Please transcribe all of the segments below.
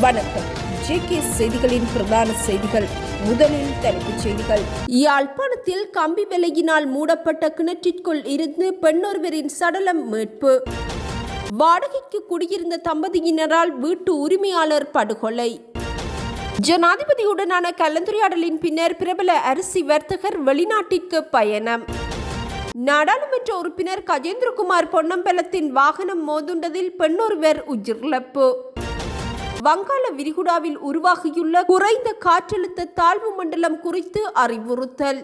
வணக்கம். ஜேகே செய்திகளின் பிரதான செய்திகள். முதலில் தலைப்புச் செய்திகள். யாழ்ப்பாணத்தில் கம்பி விலையினால் மூடப்பட்ட கிணற்றிற்குள் இருந்து பெண்ணொருவரின் சடலம் மீட்பு. வாடகைக்கு குடியிருந்த தம்பதியினரால் வீட்டு உரிமையாளர் படுகொலை. ஜனாதிபதியுடனான கலந்துரையாடலின் பின்னர் பிரபல அரிசி வர்த்தகர் வெளிநாட்டிற்கு பயணம். நாடாளுமன்ற உறுப்பினர் கஜேந்திரகுமார் பொன்னம்பலத்தின் வாகனம் மோதுண்டதில் பெண்ணொருவர் உயிரிழப்பு. வங்காள விரிகுடாவில் உருவாகியுள்ள குறைந்த காற்றழுத்த தாழ்வு மண்டலம் குறித்து அறிவுறுத்தல்.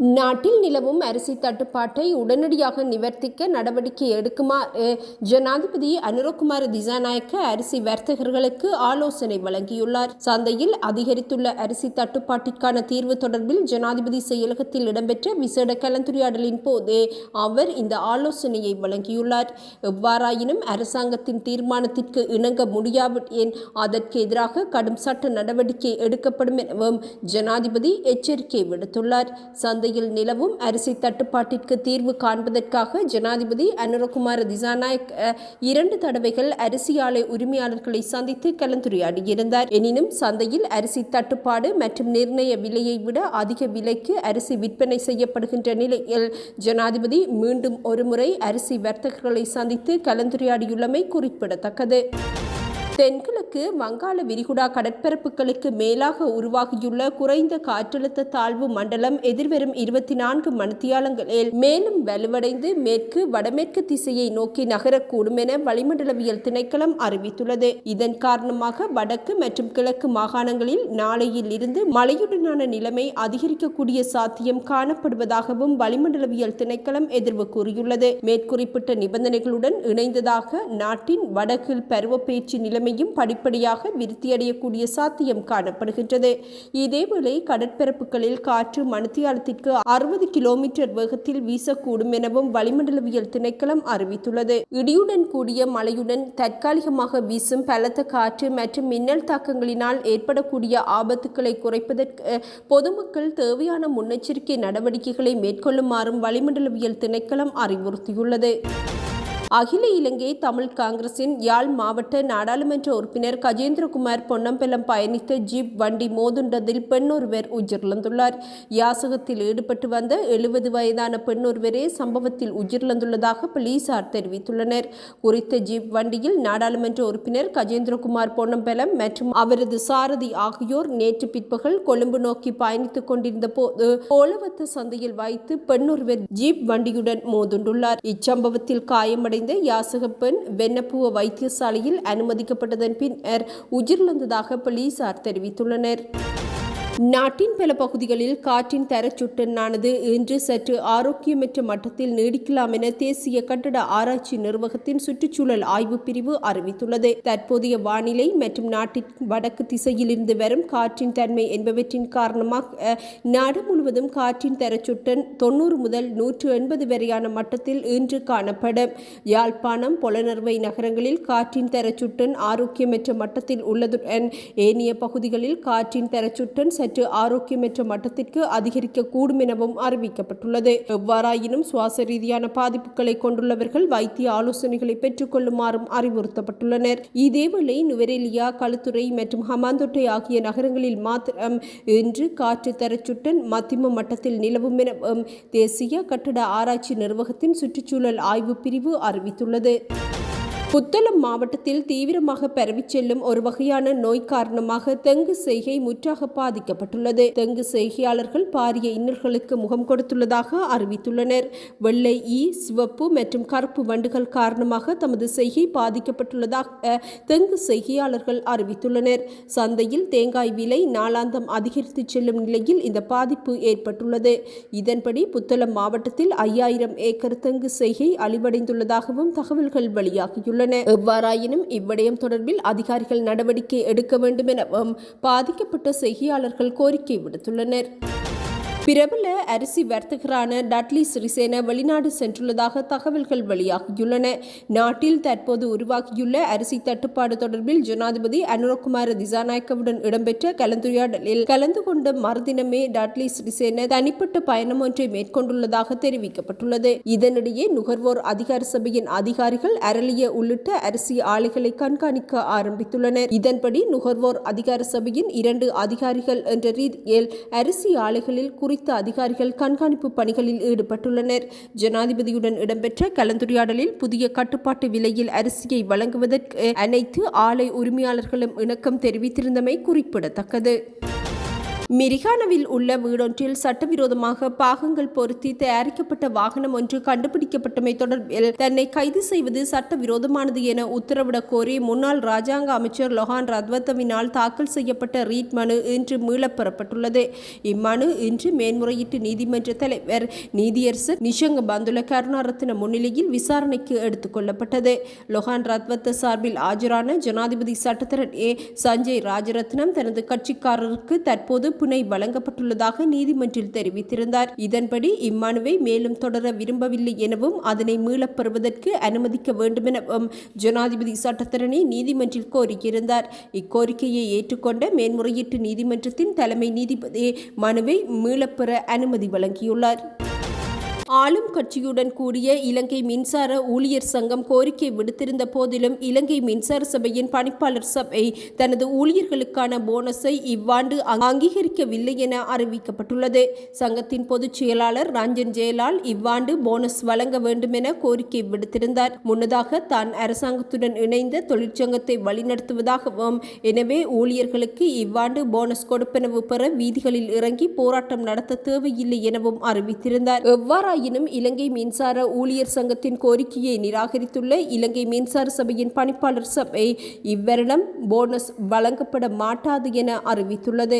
நாட்டில் நிலவும் அரிசி தட்டுப்பாட்டை உடனடியாக நிவர்த்திக்க நடவடிக்கை எடுக்குமாறு ஜனாதிபதி அனுரகுமார் திசாநாயக்க அரிசி வர்த்தகர்களுக்கு ஆலோசனை வழங்கியுள்ளார். சந்தையில் அதிகரித்துள்ள அரிசி தட்டுப்பாட்டிற்கான தீர்வு தொடர்பில் ஜனாதிபதி செயலகத்தில் இடம்பெற்ற விசேட கலந்துரையாடலின் போது அவர் இந்த ஆலோசனையை வழங்கியுள்ளார். எவ்வாறாயினும் அரசாங்கத்தின் தீர்மானத்திற்கு இணங்க முடியாவிட்டேன் அதற்கு எதிராக கடும் சட்ட நடவடிக்கை எடுக்கப்படும் எனவும் ஜனாதிபதி எச்சரிக்கை விடுத்துள்ளார். சந்தை சந்தையில் நிலவும் அரிசி தட்டுப்பாட்டிற்கு தீர்வு காண்பதற்காக ஜனாதிபதி அனுரகுமார் திசாநாயக் இரண்டு தடவைகள் அரிசி ஆலை உரிமையாளர்களை சந்தித்து கலந்துரையாடியிருந்தார். எனினும் சந்தையில் அரிசி தட்டுப்பாடு மற்றும் நிர்ணய விலையை விட அதிக விலைக்கு அரிசி விற்பனை செய்யப்படுகின்ற நிலையில் ஜனாதிபதி மீண்டும் ஒருமுறை அரிசி வர்த்தகர்களை சந்தித்து கலந்துரையாடியுள்ளமை குறிப்பிடத்தக்கது. தென்கிழக்கு வங்காள விரிகுடா கடற்பரப்புகளுக்கு மேலாக உருவாகியுள்ள குறைந்த காற்றழுத்த தாழ்வு மண்டலம் எதிர்வரும் இருபத்தி நான்கு மணித்தியாலங்களில் மேலும் வலுவடைந்து மேற்கு வடமேற்கு திசையை நோக்கி நகரக்கூடும் என வளிமண்டலவியல் திணைக்களம் அறிவித்துள்ளது. இதன் காரணமாக வடக்கு மற்றும் கிழக்கு மாகாணங்களில் நாளையில் இருந்து மழையுடனான நிலைமை அதிகரிக்கக்கூடிய சாத்தியம் காணப்படுவதாகவும் வளிமண்டலவியல் திணைக்களம் எதிர்வு கூறியுள்ளது. மேற்குறிப்பிட்ட நிபந்தனைகளுடன் இணைந்ததாக நாட்டின் வடகில் பருவப்பெயர்ச்சி நிலைமையும் படிப்படியாக விருத்தியடையக்கூடிய சாத்தியம் காணப்படுகின்றது. இதேவேளை கடற்பரப்புகளில் காற்று மணித்தியாலத்திற்கு அறுபது கிலோமீட்டர் வேகத்தில் வீசக்கூடும் எனவும் வளிமண்டலவியல் திணைக்களம் அறிவித்துள்ளது. இடியுடன் கூடிய மழையுடன் தற்காலிகமாக வீசும் பலத்த காற்று மற்றும் மின்னல் தாக்கங்களினால் ஏற்படக்கூடிய ஆபத்துக்களை குறைப்பதற்கு பொதுமக்கள் தேவையான முன்னெச்சரிக்கை நடவடிக்கைகளை மேற்கொள்ளுமாறும் வளிமண்டலவியல் திணைக்களம் அறிவுறுத்தியுள்ளது. அகில இலங்கை தமிழ் காங்கிரசின் யாழ் மாவட்ட நாடாளுமன்ற உறுப்பினர் கஜேந்திரகுமார் பொன்னம்பலம் பயணித்த ஜீப் வண்டி மோதுண்டதில் பெண்ணொருவர் உயிரிழந்துள்ளார். யாசகத்தில் ஈடுபட்டு வந்த எழுபது வயதான பெண்ணொருவரே சம்பவத்தில் உயிரிழந்துள்ளதாக போலீசார் தெரிவித்துள்ளனர். குறித்த ஜீப் வண்டியில் நாடாளுமன்ற உறுப்பினர் கஜேந்திரகுமார் பொன்னம்பலம் மற்றும் அவரது சாரதி ஆகியோர் நேற்று பிற்பகல் கொழும்பு நோக்கி பயணித்துக் கொண்டிருந்த போது கோலவத்த சந்தையில் வைத்து பெண்ணொருவர் ஜீப் வண்டியுடன் மோதுண்டுள்ளார். இச்சம்பவத்தில் காயமடை காயமடைந்த யாசக பெண் வெண்ணப்புவ வைத்தியசாலையில் அனுமதிக்கப்பட்டதன் பின்னர் உயிரிழந்ததாக போலீசார் தெரிவித்துள்ளனர். நாட்டின் பல பகுதிகளில் காற்றின் தரச்சுட்டனானது இன்று சற்று ஆரோக்கியமற்ற மட்டத்தில் நீடிக்கலாம் என தேசிய கட்டட ஆராய்ச்சி நிர்வாகத்தின் சுற்றுச்சூழல் ஆய்வு பிரிவு அறிவித்துள்ளது. தற்போதைய வானிலை மற்றும் நாட்டின் வடக்கு திசையிலிருந்து வரும் காற்றின் தன்மை என்பவற்றின் காரணமாக நாடு முழுவதும் காற்றின் தரச்சுட்டன் தொண்ணூறு முதல் நூற்று எண்பது வரையான மட்டத்தில் இன்று காணப்படும். யாழ்ப்பாணம் பொலனர்வை நகரங்களில் காற்றின் தரச்சுட்டன் ஆரோக்கியமற்ற மட்டத்தில் உள்ளதுடன் ஏனைய பகுதிகளில் காற்றின் தரச்சுட்டன் சற்று ஆரோக்கியமற்ற மட்டத்திற்கு அதிகரிக்கக்கூடும் எனவும் அறிவிக்கப்பட்டுள்ளது. எவ்வாறாயினும் சுவாச ரீதியான பாதிப்புகளை கொண்டுள்ளவர்கள் வைத்திய ஆலோசனைகளை பெற்றுக்கொள்ளுமாறும் அறிவுறுத்தப்பட்டுள்ளனர். இதேவேளை நுவரெலியா களுத்துறை மற்றும் ஹமாந்தோட்டை ஆகிய நகரங்களில் மாத்திரம் இன்று காற்று தரச்சுட்டன் மத்திம மட்டத்தில் நிலவும் எனவும் தேசிய கட்டட ஆராய்ச்சி நிர்வாகத்தின் சுற்றுச்சூழல் ஆய்வு பிரிவு அறிவித்துள்ளது. புத்தளம் மாவட்டத்தில் தீவிரமாக பரவிச் செல்லும் ஒரு வகையான நோய் காரணமாக தெங்கு செய்கை முற்றாக பாதிக்கப்பட்டுள்ளது. தெங்கு செய்கையாளர்கள் பாரிய இன்னல்களுக்கு முகம் கொடுத்துள்ளதாக அறிவித்துள்ளனர். வெள்ளை ஈ சிவப்பு மற்றும் கருப்பு வண்டுகள் காரணமாக தமது செய்கை பாதிக்கப்பட்டுள்ளதாக தெங்கு செய்கையாளர்கள் அறிவித்துள்ளனர். சந்தையில் தேங்காய் விலை நாளாந்தம் அதிகரித்து செல்லும் நிலையில் இந்த பாதிப்பு ஏற்பட்டுள்ளது. இதன்படி புத்தளம் மாவட்டத்தில் ஐயாயிரம் ஏக்கர் தெங்கு செய்கை அழிவடைந்துள்ளதாகவும் தகவல்கள் வெளியாகியுள்ளன. எவ்வாறாயினும் இவ்விடயம் தொடர்பில் அதிகாரிகள் நடவடிக்கை எடுக்க வேண்டும் எனவும் பாதிக்கப்பட்ட செய்கையாளர்கள் கோரிக்கை விடுத்துள்ளனர். பிரபல அரிசி வர்த்தகரான டட்லி சிறிசேன வெளிநாடு சென்றுள்ளதாக தகவல்கள் வெளியாகியுள்ளன. நாட்டில் தற்போது உருவாகியுள்ள அரிசி தட்டுப்பாடு தொடர்பில் ஜனாதிபதி அனுரகுமார திசாநாயக்கவுடன் இடம்பெற்ற கலந்துரையாடலில் கலந்து கொண்ட மறுதினமே டட்லி சிறிசேன தனிப்பட்ட பயணம் ஒன்றை மேற்கொண்டுள்ளதாக தெரிவிக்கப்பட்டுள்ளது. இதனிடையே நுகர்வோர் அதிகார சபையின் அதிகாரிகள் அரளிய உள்ளிட்ட அரிசி ஆலைகளை கண்காணிக்க ஆரம்பித்துள்ளனர். இதன்படி நுகர்வோர் அதிகார சபையின் இரண்டு அதிகாரிகள் என்ற ரீதியில் அரிசி ஆலைகளில் குறித்த அதிகாரிகள் கண்காணிப்பு பணிகளில் ஈடுபட்டுள்ளனர். ஜனாதிபதியுடன் இடம்பெற்ற கலந்துரையாடலில் புதிய கட்டுப்பாட்டு விலையில் அரிசியை வழங்குவதற்கு அனைத்து ஆலை உரிமையாளர்களும் இணக்கம் தெரிவித்திருந்தமை குறிப்பிடத்தக்கது. மிரிகானவில் உள்ள வீடொன்றில் சட்டவிரோதமாக பாகங்கள் பொருத்தி தயாரிக்கப்பட்ட வாகனம் ஒன்று கண்டுபிடிக்கப்பட்டமை தொடர்பில் தன்னை கைது செய்வது சட்டவிரோதமானது என உத்தரவிடக் கோரி முன்னாள் ராஜாங்க அமைச்சர் லொஹான் ரத்வத்தவினால் தாக்கல் செய்யப்பட்ட ரீட் மனு இன்று மீளப் பெறப்பட்டுள்ளது இம்மனு இன்று மேன்முறையீட்டு நீதிமன்ற தலைவர் நீதியரசர் நிஷங்க பந்துல கருணாரத்ன முன்னிலையில் விசாரணைக்கு எடுத்துக் கொள்ளப்பட்டது. லொஹான் ரத்வத்த சார்பில் ஆஜரான ஜனாதிபதி சட்டத்தரன் ஏ. சஞ்சய் ராஜரத்னம் தனது கட்சிக்காரருக்கு தற்போது பிணை வழங்கப்பட்டுள்ளதாக நீதிமன்றில் தெரிவித்திருந்தார். இதன்படி இம்மனுவை மேலும் தொடர விரும்பவில்லை எனவும் அதனை மீளப் பெறுவதற்கு அனுமதிக்க வேண்டுமெனவும் ஜனாதிபதி சட்டத்தரணி நீதிமன்றில் கோரியிருந்தார். இக்கோரிக்கையை ஏற்றுக்கொண்ட மேன்முறையீட்டு நீதிமன்றத்தின் தலைமை நீதிபதி மனுவை மீளப்பெற அனுமதி வழங்கியுள்ளார். ஆளும் கட்சியுடன் கூடிய இலங்கை மின்சார ஊழியர் சங்கம் கோரிக்கை விடுத்திருந்த போதிலும் இலங்கை மின்சார சபையின் பணிப்பாளர் சபை தனது ஊழியர்களுக்கான போனஸை இவ்வாண்டு அங்கீகரிக்கவில்லை என அறிவிக்கப்பட்டுள்ளது. சங்கத்தின் பொதுச் செயலாளர் ரஞ்சன் ஜெயலால் இவ்வாண்டு போனஸ் வழங்க வேண்டும் என கோரிக்கை விடுத்திருந்தார். முன்னதாக தான் அரசாங்கத்துடன் இணைந்த தொழிற்சங்கத்தை வழிநடத்துவதாகவும் எனவே ஊழியர்களுக்கு இவ்வாண்டு போனஸ் கொடுப்பனவு பெற வீதிகளில் இறங்கி போராட்டம் நடத்த தேவையில்லை எனவும் அறிவித்திருந்தார். ஆயினும் இலங்கை மின்சார ஊழியர் சங்கத்தின் கோரிக்கையை நிராகரித்துள்ள இலங்கை மின்சார சபையின் பணிப்பாளர் சபை இவ்வருடம் போனஸ் வழங்கப்பட மாட்டாது என அறிவித்துள்ளது.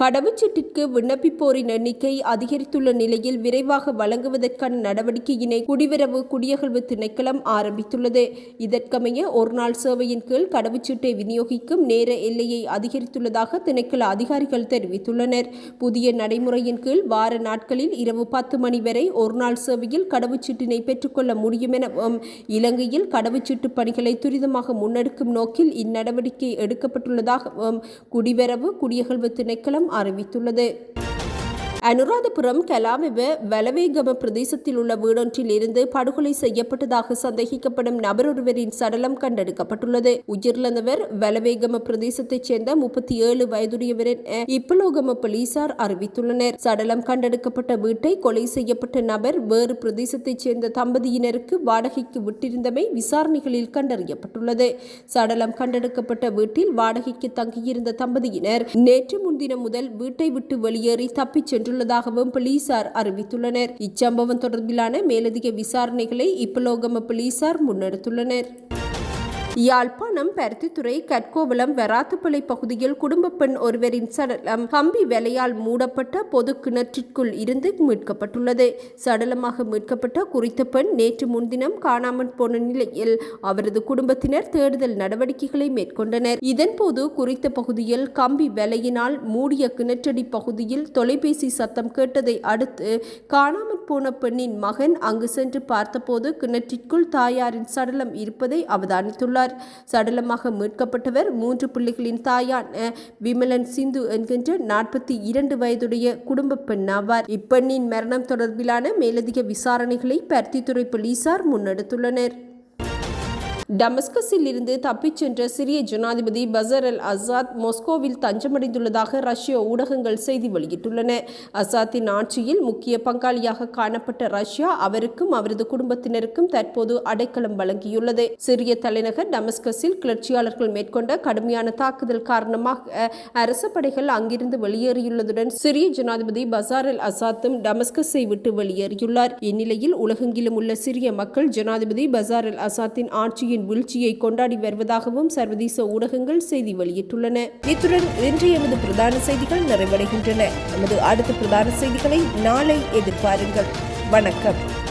கடவுச்சீட்டிற்கு விண்ணப்பிப்போரின் எண்ணிக்கை அதிகரித்துள்ள நிலையில் விரைவாக வழங்குவதற்கான நடவடிக்கையினை குடிவரவு குடியகழ்வு திணைக்களம் ஆரம்பித்துள்ளது. இதற்கமைய ஒருநாள் சேவையின் கீழ் கடவுச்சீட்டை விநியோகிக்கும் நேர எல்லையை அதிகரித்துள்ளதாக திணைக்கள அதிகாரிகள் தெரிவித்துள்ளனர். புதிய நடைமுறையின் கீழ் வார நாட்களில் இரவு பத்து மணி வரை ஒருநாள் சேவையில் கடவுச்சீட்டினை பெற்றுக்கொள்ள முடியும் எனவும் இலங்கையில் கடவுச்சீட்டு பணிகளை துரிதமாக முன்னெடுக்கும் நோக்கில் இந்நடவடிக்கை எடுக்கப்பட்டுள்ளதாகவும் குடிவரவு குடியகழ்வு திணைக்களம் அறிவித்துள்ளது. அனுராதபுரம் கலாவிவ வலவேகம பிரதேசத்தில் உள்ள வீடொன்றில் இருந்து படுகொலை செய்யப்பட்டதாக சந்தேகிக்கப்படும் நபர் ஒருவரின் சடலம் கண்டெடுக்கப்பட்டுள்ளது. உயிரிழந்தவர் வலவேகம பிரதேசத்தைச் சேர்ந்த முப்பத்தி ஏழு வயதுடையவர் என இப்பலோகம போலீசார் அறிவித்துள்ளனர். சடலம் கண்டெடுக்கப்பட்ட வீட்டை கொலை செய்யப்பட்ட நபர் வேறு பிரதேசத்தைச் சேர்ந்த தம்பதியினருக்கு வாடகைக்கு விட்டிருந்தமை விசாரணைகளில் கண்டறியப்பட்டுள்ளது. சடலம் கண்டெடுக்கப்பட்ட வீட்டில் வாடகைக்கு தங்கியிருந்த தம்பதியினர் நேற்று முன்தினம் முதல் வீட்டை விட்டு வெளியேறி தப்பிச் சென்றுள்ளதாகவும் போலீசார் அறிவித்துள்ளனர். இச்சம்பவம் தொடர்பிலான மேலதிக விசாரணைகளை இப்பலோகம போலீசார் முன்னெடுத்துள்ளனர். யாழ்ப்பாணம் பருத்தித்துறை கற்கோவலம் வராத்துப்பளை பகுதியில் குடும்ப பெண் ஒருவரின் சடலம் கம்பி வேலையால் மூடப்பட்ட பொது கிணற்றிற்குள் இருந்து மீட்கப்பட்டுள்ளது. சடலமாக மீட்கப்பட்ட குறித்த பெண் நேற்று முன்தினம் காணாமல் போன நிலையில் அவரது குடும்பத்தினர் தேடுதல் நடவடிக்கைகளை மேற்கொண்டனர். இதன்போது குறித்த பகுதியில் கம்பி வேலையினால் மூடிய கிணற்றடி பகுதியில் தொலைபேசி சத்தம் கேட்டதை அடுத்து காணாமல் போன பெண்ணின் மகன் அங்கு சென்று பார்த்தபோது கிணற்றிற்குள் தாயாரின் சடலம் இருப்பதை அவதானித்துள்ளார். சடலமாக மீட்கப்பட்டவர் மூன்று பிள்ளைகளின் தாயான விமலன் சிந்து என்கின்ற நாற்பத்தி இரண்டு வயதுடைய குடும்ப பெண் ஆவார் இப்பெண்ணின் மரணம் தொடர்பிலான மேலதிக விசாரணைகளை பருத்தித்துறை போலீசார் முன்னெடுத்துள்ளனர். டமஸ்கஸில் இருந்து தப்பிச் சென்ற சிரிய ஜனாதிபதி பசர் அல் அசாத் மொஸ்கோவில் தஞ்சமடைந்துள்ளதாக ரஷ்ய ஊடகங்கள் செய்தி வெளியிட்டுள்ளன. அசாத்தின் ஆட்சியில் முக்கிய பங்காளியாக காணப்பட்ட ரஷ்யா அவருக்கும் அவரது குடும்பத்தினருக்கும் தற்போது அடைக்கலம் வழங்கியுள்ளது. சிரிய தலைநகர் டமஸ்கஸில் கிளர்ச்சியாளர்கள் மேற்கொண்ட கடுமையான தாக்குதல் காரணமாக அரச படைகள் அங்கிருந்து வெளியேறியுள்ளதுடன் சிரிய ஜனாதிபதி பசார் அல் அசாத்தும் டமஸ்கஸை விட்டு வெளியேறியுள்ளார். இந்நிலையில் உலகெங்கிலும் உள்ள சிரிய மக்கள் ஜனாதிபதி பசார் அல் அசாத்தின் ஆட்சியின் வீழ்ச்சியை கொண்டாடி வருவதாகவும் சர்வதேச ஊடகங்கள் செய்தி வெளியிட்டுள்ளன. இத்துடன் இன்று எமது பிரதான செய்திகள் நிறைவடைகின்றன. நமது அடுத்த பிரதான செய்திகளை நாளை எதிர்பாருங்கள். வணக்கம்.